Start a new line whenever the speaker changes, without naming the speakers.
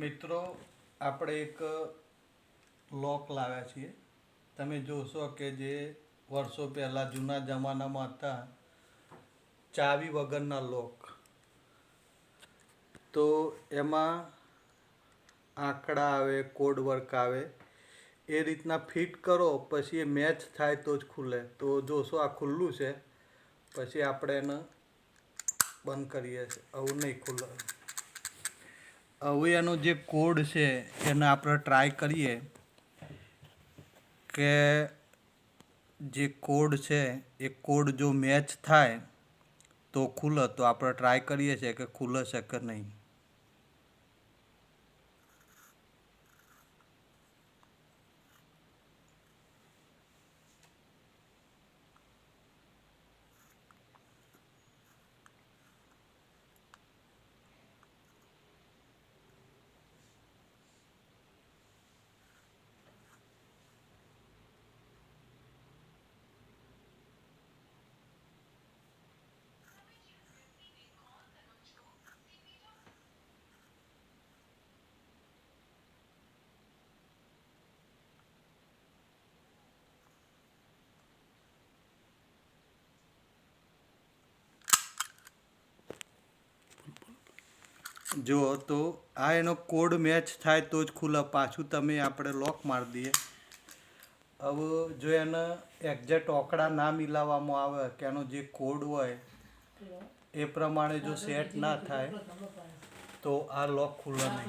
મિત્રો, આપણે એક લોક લાવ્યા છીએ. તમે જોશો કે જે વર્ષો પહેલાં જૂના જમાનામાં હતા, ચાવી વગરના લોક. તો એમાં આંકડા આવે કોડ વર્ક આવે, એ રીતના ફિટ કરો, પછી એ મેચ થાય તો જ ખુલે. તો જોશો આ ખુલ્લું છે. પછી આપણે એને બંધ કરીએ છીએ. આવું નહીં ખુલે. હવે એનો જે કોડ છે એને આપણે ટ્રાય કરીએ કે જે કોડ છે એ કોડ જો મેચ થાય તો ખુલે, તો આપણે ટ્રાય કરીએ છીએ કે ખુલે છે કે નહીં. જો તો આ એનો કોડ મેચ થાય તો જ ખુલે પાછું તમે આપણે લોક મારી દઈએ. હવે જો એને એક્ઝેક્ટ ઓકડા ના મિલાવવામાં આવે કે એનો જે કોડ હોય એ પ્રમાણે જો સેટ ના થાય તો આ લોક ખુલ્લો નહીં.